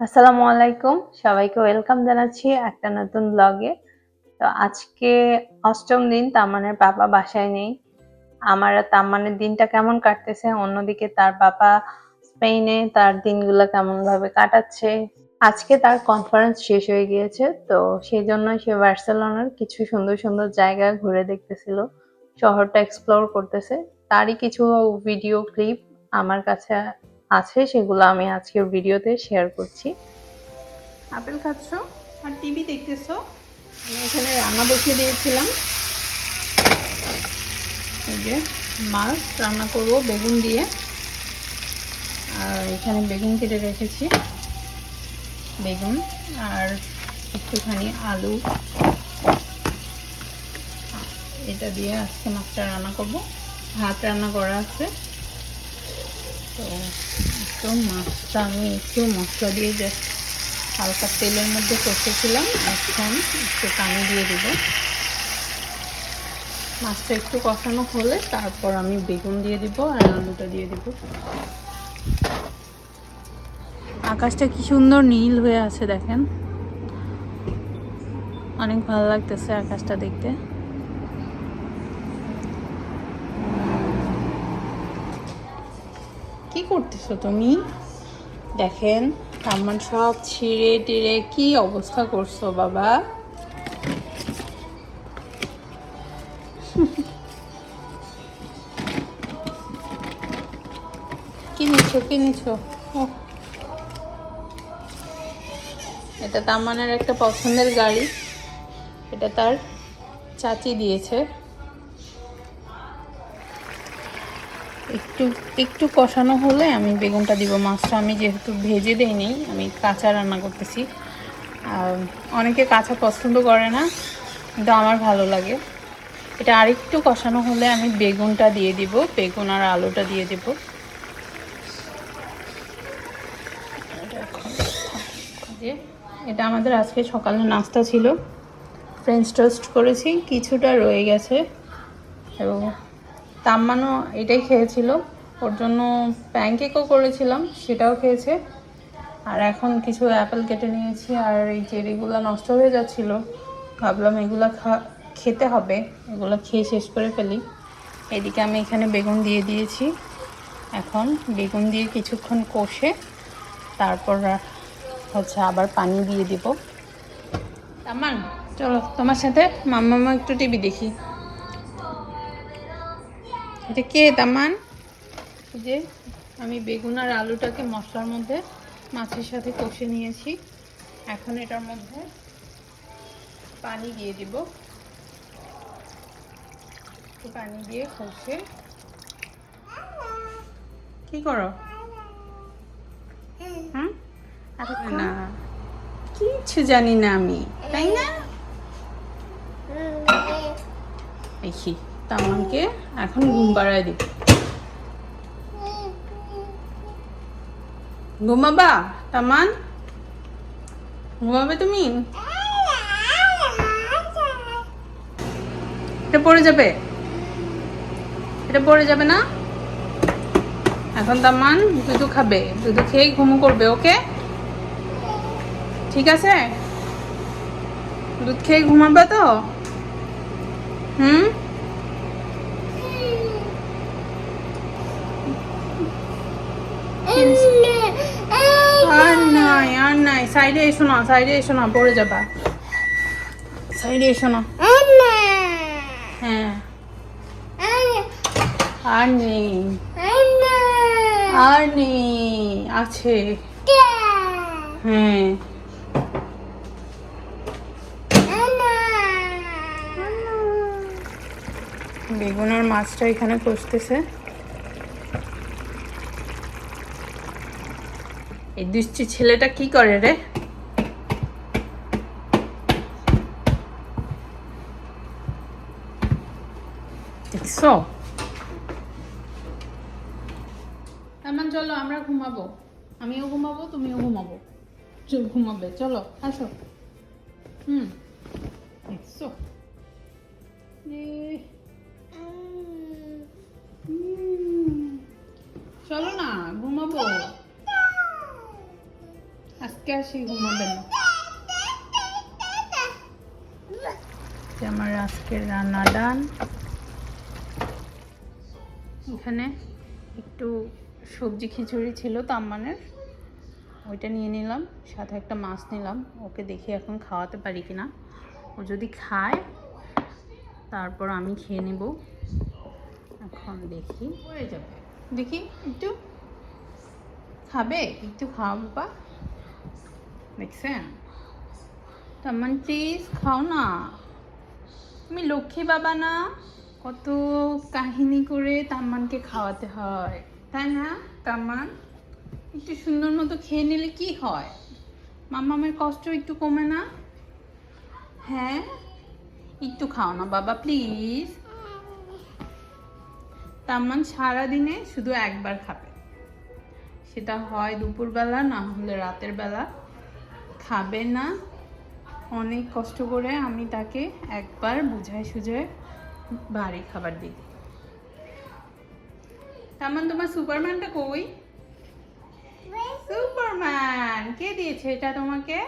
আসসালামু আলাইকুম। সবাইকে ওয়েলকাম জানাচ্ছি একটা নতুন ব্লগে তো আজকে অষ্টম দিন, তামানের বাবা বাসায় নেই। আমার তামানের দিনটা কেমন কাটতেছে, অন্যদিকে তার বাবা স্পেনে তার দিনগুলো কেমন ভাবে কাটাচ্ছে। আজকে তার কনফারেন্স শেষ হয়ে গিয়েছে, তো সেই জন্য সে বার্সেলোনার কিছু সুন্দর সুন্দর জায়গা ঘুরে দেখতেছিল, শহরটা এক্সপ্লোর করতেছে। তারই কিছু ভিডিও ক্লিপ আমার কাছে আছে, সেগুলো আমি আজকের ভিডিওতে শেয়ার করছি। আপেল খাচ্ছ? আর টিভি দেখতেছো? আমি এখানে রান্না বসিয়ে দিয়েছিলাম। যে মাছ রান্না করব বেগুন দিয়ে। আর এখানে বেগুন কেটে রেখেছি। বেগুন আর একটুখানি আলু। এটা দিয়ে আজকে মাছটা রান্না করব। ভাত রান্না করা আছে। তো একটু মাছটা আমি একটু মশলা দিয়ে জাস্ট হালকা তেলের মধ্যে কষেছিলাম, এখন একটু পানি দিয়ে দেব। মাছটা একটু কষানো হলে তারপর আমি বেগুন দিয়ে দিব আর আলুটা দিয়ে দিব। আকাশটা কি সুন্দর নীল হয়ে আছে দেখেন। অনেক ভালো লাগতেছে আকাশটা দেখতে। করতেছো তুমি? দেখেন আমার সব ছিঁড়ে টিড়ে কি অবস্থা করছ, বাবা? কি নিচ্ছ, কি এটা তামানের একটা পছন্দের গাড়ি। এটা তার চাচি দিয়েছে। একটু একটু কষানো হলে আমি বেগুনটা দিব। মাছটা আমি যেহেতু ভেজে দেই নেই আমি কাঁচা রান্না করতেছি। আর অনেকে কাঁচা পছন্দ করে না, কিন্তু আমার ভালো লাগে। এটা আরেকটু কষানো হলে আমি বেগুনটা দিয়ে দিব, বেগুন আর আলুটা দিয়ে দেব। এটা আমাদের আজকে সকালে নাস্তা ছিল। ফ্রেঞ্চ টোস্ট করেছি, কিছুটা রয়ে গেছে। এবং তাম্মানও এটাই খেয়েছিল। ওর জন্য প্যানকেকও করেছিলাম, সেটাও খেয়েছে। আর এখন কিছু অ্যাপেল কেটে নিয়েছি, আর এই চেরিগুলো নষ্ট হয়ে যাচ্ছিল, ভাবলাম এগুলো খা, খেতে হবে। এগুলো খেয়ে শেষ করে ফেলি। এদিকে আমি এখানে বেগুন দিয়ে দিয়েছি। এখন বেগুন দিয়ে কিছুক্ষণ কষে তারপর হচ্ছে আবার পানি দিয়ে দিব। তামান চলো তোমার সাথে মাম্মা একটু টিভি দেখি। এটা কে তামান যে আমি বেগুন আর আলুটাকে মশলার মধ্যে মাছের সাথে কষে নিয়েছি। এখন এটার মধ্যে পানি দিয়ে দিব। পানি দিয়ে কষে। কি করো? হ্যাঁ? না। কিচ্ছু জানি না আমি তাই না? দেখি। তামানকে এখন ঘুম পাড়ায় দিই ঘুমাবা তামান ঘুমাবে তুমি? এটা পড়ে যাবে। এটা পড়ে যাবে না? এখন তামান দুধু খাবে, দুধু খেয়ে ঘুমু করবে, ওকে? ঠিক আছে? দুধ খেয়ে ঘুমাবে তো? হুম আর নাই আর নাই সাইডে এসো না সাইডে এসো না পড়ে যাবা। সাইডে এসো না। হ্যাঁ। আর নেই আর নেই আছে। হ্যাঁ। বেগুন আর মাছটা এখানে কষতেছে। এই দুষ্টি ছেলেটা কি করে রে? দেখছ এমন চলো, আমরা ঘুমাবো। আমিও ঘুমাবো, তুমিও ঘুমাবো। ঘুমাবে। চলো, আসো। হুম। দেখছ। চলো না, ঘুমাবো। আজকে আর সে ঘুমাবে না। আমার আজকের রান্না ডান এখানে একটু সবজি খিচুড়ি ছিল তাম্মানের। ওইটা নিয়ে নিলাম, সাথে একটা মাছ নিলাম। ওকে দেখি এখন খাওয়াতে পারি কি না ও যদি খায়, তারপর আমি খেয়ে নেব। এখন দেখি। হয়ে যাবে। দেখি, একটু খাবে? একটু খাও বা দেখছেন? তামান প্লিজ খাও না। তুমি লক্ষ্মী বাবা না? কত কাহিনী করে তাম্মানকে খাওয়াতে হয়, তাই না, তাম্মান? একটু সুন্দর মতো খেয়ে নিলে কি হয়? মামামের কষ্ট একটু কমে না? হ্যাঁ? একটু খাও না বাবা, প্লিজ। তাম্মান সারাদিনে শুধু একবার খাবে। সেটা হয় দুপুরবেলা, না হলে রাতের বেলা। খাবে না। অনেক কষ্ট করে আমি তাকে একবার বুঝাই সুঝায় ভারী খাবার দিই। তামান, তোমার সুপারম্যানটা কই? সুপারম্যান কে দিয়েছে এটা তোমাকে?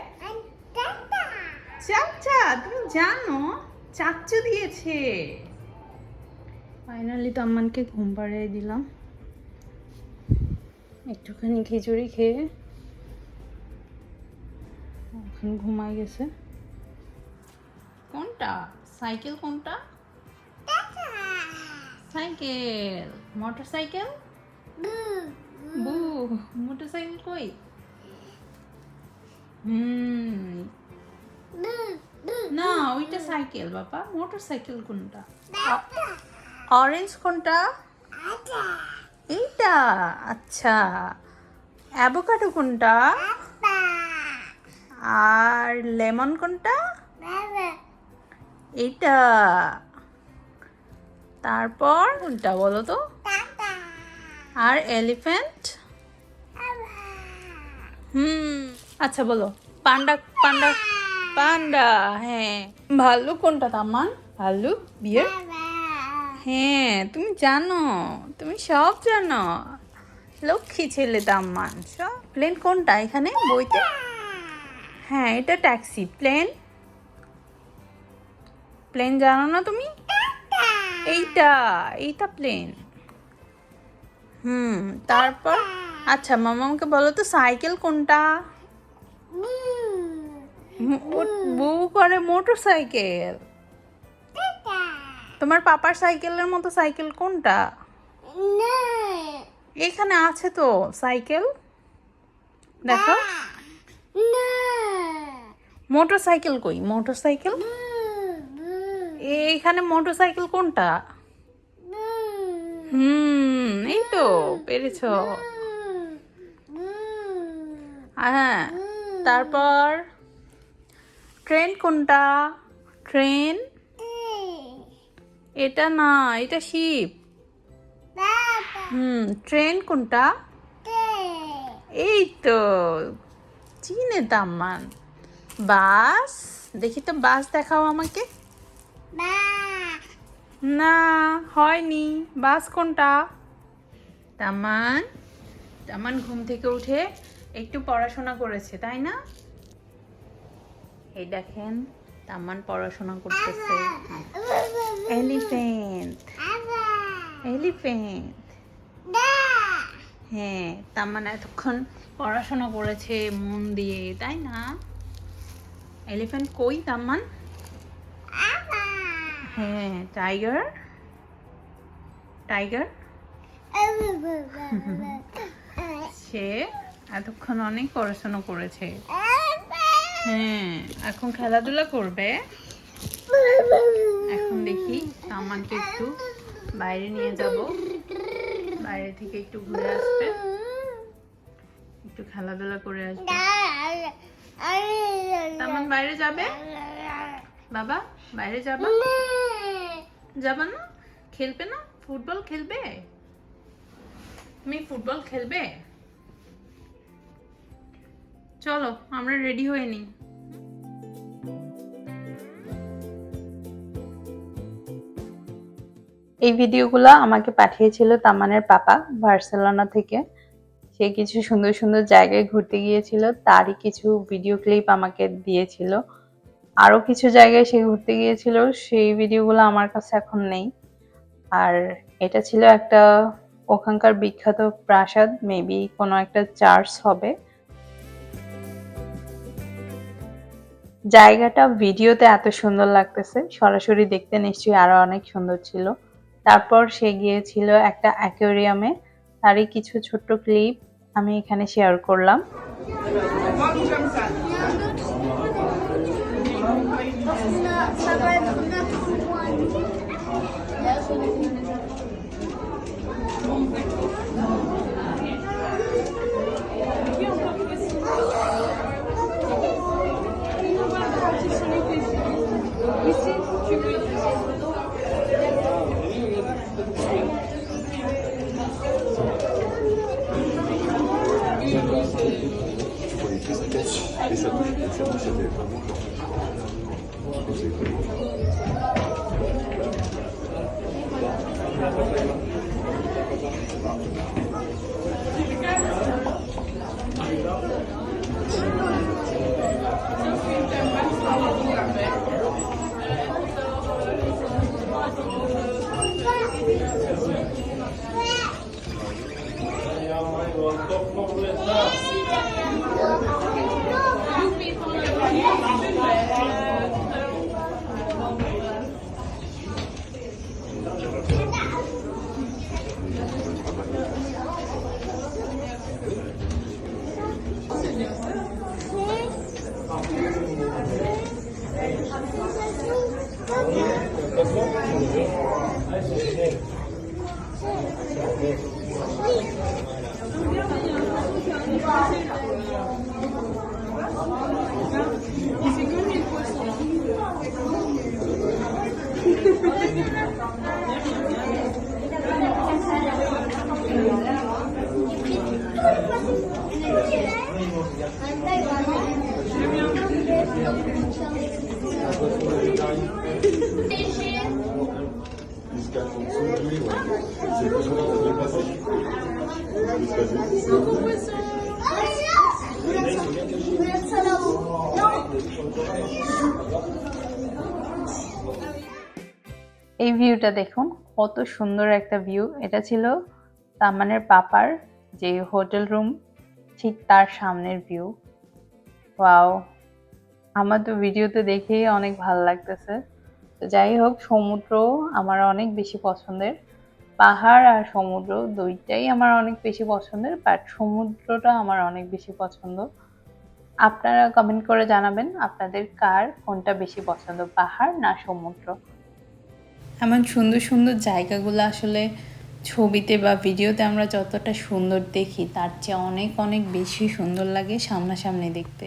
চাচা, তুমি জানো, চাচু দিয়েছে। ফাইনালি তাম্মানকে ঘুম পাড়িয়ে দিলাম। একটুখানি খিচুড়ি খেয়ে ঘুমাই গেছে। কোনটা? সাইকেল কোনটা? সাইকেল মোটর সাইকেল বু মোটর সাইকেল কই হুম না ওইটা সাইকেল বাবা মোটর সাইকেল কোনটা অরেঞ্জ কোনটা এইটা আচ্ছা অ্যাভোকাডো কোনটা আর লেমন কোনটা এইটা তারপর কোনটা বলো তো? আর এলিফ্যান্ট? হুম আচ্ছা বলো। পান্ডা পান্ডা পান্ডা হ্যাঁ। ভাল্লুক কোনটা তামান ভাল্লুক বিয়ের? হ্যাঁ তুমি জানো তুমি সব জানো। লক্ষ্মী ছেলে তাম্মান সব। প্লেন কোনটা এখানে বইতে? হ্যাঁ এটা ট্যাক্সি প্লেন। প্লেন জানো না তুমি? এইটা এইটা প্লেন হুম তারপর? আচ্ছা মামাকে বলো তো সাইকেল কোনটা? বউ করে মোটর সাইকেল তোমার পাপার সাইকেলের মতো সাইকেল কোনটা? এখানে আছে তো সাইকেল। দেখো। মোটর সাইকেল কই? মোটর সাইকেল এইখানে মোটর সাইকেল কোনটা? হুম, এই তো, পেরেছ। হ্যাঁ তারপর ট্রেন কোনটা? ট্রেন এটা না, এটা শিপ হুম ট্রেন কোনটা? এই তো, চিনে তাম্মান বাস, দেখি তো বাস দেখাও আমাকে। না হয়নি। বাস কোনটা? তামান। তামান ঘুম থেকে উঠে একটু পড়াশোনা করেছে তাই না? এই দেখেন তামান পড়াশোনা করতেছে। এলিফ্যান্ট এলিফ্যান্ট হ্যাঁ তামান এতক্ষণ পড়াশোনা করেছে মন দিয়ে তাই না? এলিফেন্ট কই তামান? হ্যাঁ টাইগার টাইগার সে এতক্ষণ অনেক পড়াশোনা করেছে। হ্যাঁ এখন খেলাধুলা করবে। এখন দেখি তামানকে একটু বাইরে নিয়ে যাব। বাইরে থেকে একটু ঘুরে আসবে। একটু খেলাধুলা করে আসবে। তামান বাইরে যাবে? বাবা বাইরে যাবা? যাবা না? খেলবে না? ফুটবল খেলবে? তুমি ফুটবল খেলবে? চলো আমরা রেডি হয়ে নিই। এই ভিডিওগুলো আমাকে পাঠিয়েছিল তামানের পাপা বার্সেলোনা থেকে। সে কিছু সুন্দর সুন্দর জায়গায় ঘুরতে গিয়েছিল তারই কিছু ভিডিও ক্লিপ আমাকে দিয়েছিল। আরও কিছু জায়গায় সে ঘুরতে গিয়েছিল, সেই ভিডিওগুলো আমার কাছে এখন নেই। আর এটা ছিল একটা ওখানকার বিখ্যাত প্রাসাদ, মেবি কোনো একটা চার্চ হবে। জায়গাটা ভিডিওতে এত সুন্দর লাগতেছে, সরাসরি দেখতে নিশ্চয়ই আরও অনেক সুন্দর ছিল। তারপর সে গিয়েছিল একটা অ্যাকোয়ারিয়ামে তারই কিছু ছোট্ট ক্লিপ আমি এখানে শেয়ার করলাম। Jusqu'à এই ভিউটা দেখুন, কত সুন্দর একটা ভিউ এটা ছিল তামানের পাপার যে হোটেল রুম ঠিক তার সামনের ভিউ ওয়াও আমার তো ভিডিওতে দেখেই অনেক ভালো লাগতেছে। তো যাই হোক, সমুদ্র আমার অনেক বেশি পছন্দের। পাহাড় আর সমুদ্র দুইটাই আমার অনেক বেশি পছন্দের বাট সমুদ্রটা আমার অনেক বেশি পছন্দ। আপনারা কমেন্ট করে জানাবেন আপনাদের কার কোনটা বেশি পছন্দ, পাহাড় না সমুদ্র? এমন সুন্দর সুন্দর জায়গাগুলো আসলে ছবিতে বা ভিডিওতে আমরা যতটা সুন্দর দেখি, তার চেয়ে অনেক অনেক বেশি সুন্দর লাগে সামনাসামনি দেখতে।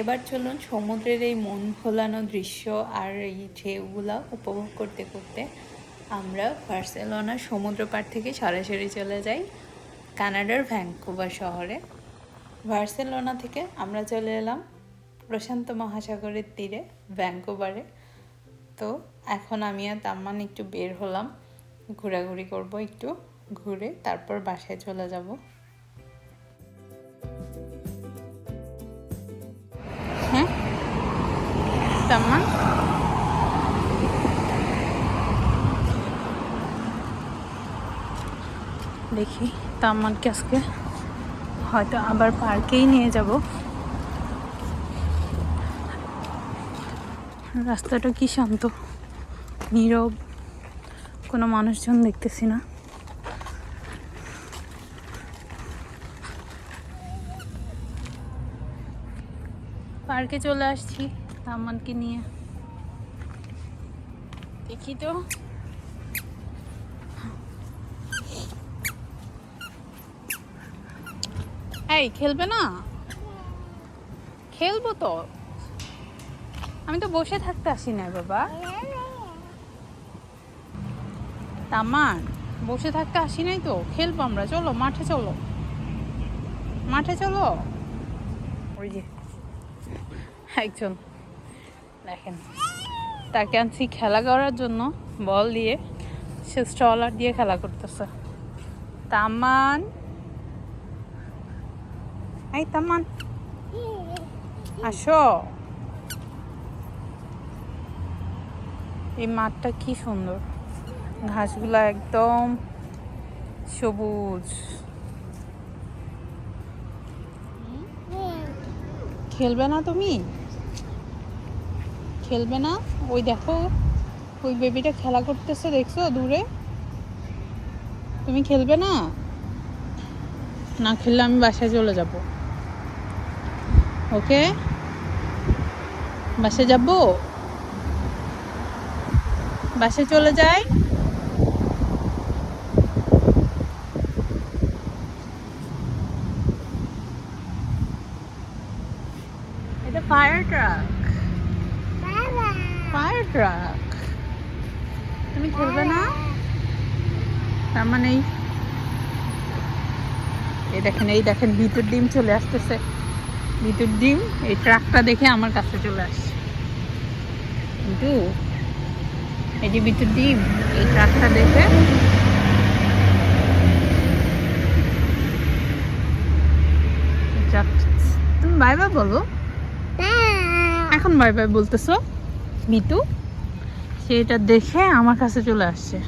এবার চলুন সমুদ্রের এই মন ভোলানো দৃশ্য আর এই ঢেউগুলা উপভোগ করতে করতে আমরা বার্সেলোনা সমুদ্র পাড় থেকে সরাসরি চলে যাই কানাডার ভ্যাঙ্কুভার শহরে। বার্সেলোনা থেকে আমরা চলে এলাম প্রশান্ত মহাসাগরের তীরে ভ্যাঙ্কুভারে তো এখন আমি আর তাম্মান একটু বের হলাম, ঘোরাঘুরি করব একটু, ঘুরে তারপর বাসায় চলে যাব। তাম্মান দেখি তাম্মানকে আজকে হয়তো আবার পার্কেই নিয়ে যাব। রাস্তাটা কি শান্ত, নীরব, কোনো মানুষজন দেখতেছি না। পার্কে চলে আসছি। তাম্মানকে নিয়ে দেখি তো এই খেলবে না খেলব তো আমি তো বসে থাকতে আসি না বাবা তামান বসে থাকতে আসি নাই তো খেলব আমরা চলো মাঠে চলো মাঠে চলো ওই যে একজন দেখেন। তাকে আনছি খেলা করার জন্য, বল দিয়ে। সে স্টলার দিয়ে খেলা করতেছে। তামান। এই তামান। আসো। এই মাঠটা কি সুন্দর। ঘাসগুলো একদম সবুজ। খেলবে না তুমি? খেলবে না। ওই দেখো, ওই বেবিটা খেলা করতেছে, দেখছ? দূরে। তুমি খেলবে না? না খেললে আমি বাসায় চলে যাব। ওকে? বাসে যাব? বাসে চলে যাই এটা ফায়ার ট্রাক ফায়ার ট্রাক তুমি খেলবে না তার মানে এই দেখেন এই দেখেন ভিতর ডিম চলে আসতেছে। ভিতর ডিম এই ট্রাকটা দেখে আমার কাছে চলে আসছে। কিন্তু এই যে ভিতর ডিম এই ট্রাকটা দেখে তুমি বাই বাই বলো। এখন বাই বাই বলতেছো মিতু? সেটা দেখে আমার কাছে চলে আসছে।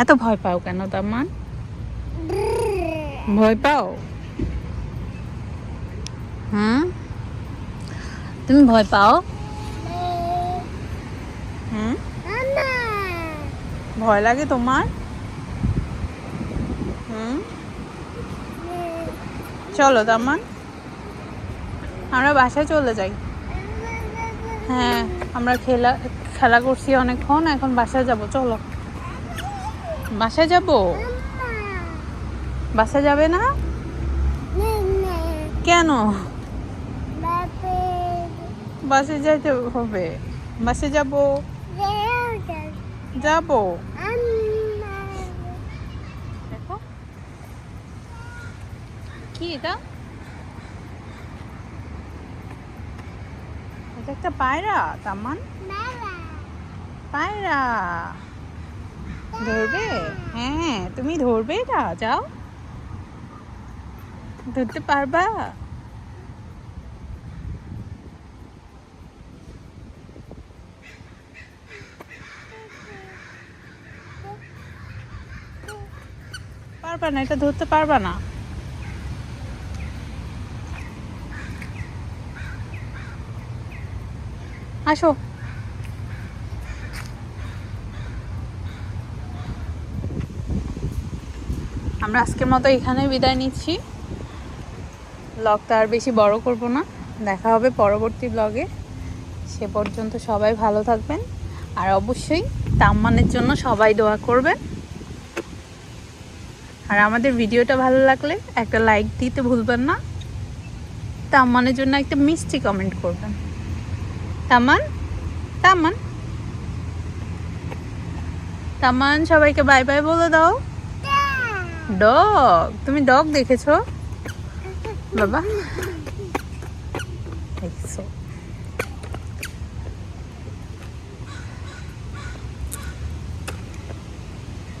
এত ভয় পাও কেন তামান ভয় পাও? হুম তুমি ভয় পাও? হুম ভয় লাগে তোমার? হুম? চলো তামান আমরা বাসায় চলে যাই। হ্যাঁ। আমরা খেলা খেলা করছি অনেকক্ষণ, এখন বাসায় যাব, চলো। বাসায় যাব? বাসায় যাবে না? কেন? বাসে যাইতে হবে। বাসে যাব। যাব। কি এটা? এটা একটা পায়রা তামান পায়রা। ধরবে? হ্যাঁ তুমি ধরবে এটা যাও। ধরতে পারবা? পারবা না এটা ধরতে পারবা না। আসো। আমরা আজকের মতো এখানে বিদায় নিচ্ছি। ব্লগটা আর বেশি বড় করব না। দেখা হবে পরবর্তী ব্লগে। সে পর্যন্ত সবাই ভালো থাকবেন। আর অবশ্যই তাম্মানের জন্য সবাই দোয়া করবেন। আর আমাদের ভিডিওটা ভালো লাগলে একটা লাইক দিতে ভুলবেন না। তাম্মানের জন্য একটা মিষ্টি কমেন্ট করবেন। তামান তামান। তামান, সবাইকে বাই বাই বলে দাও। ডগ, তুমি ডগ দেখেছ? বাবা।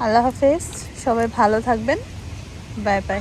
আল্লাহ হাফেজ, সবাই ভালো থাকবেন। Bye bye.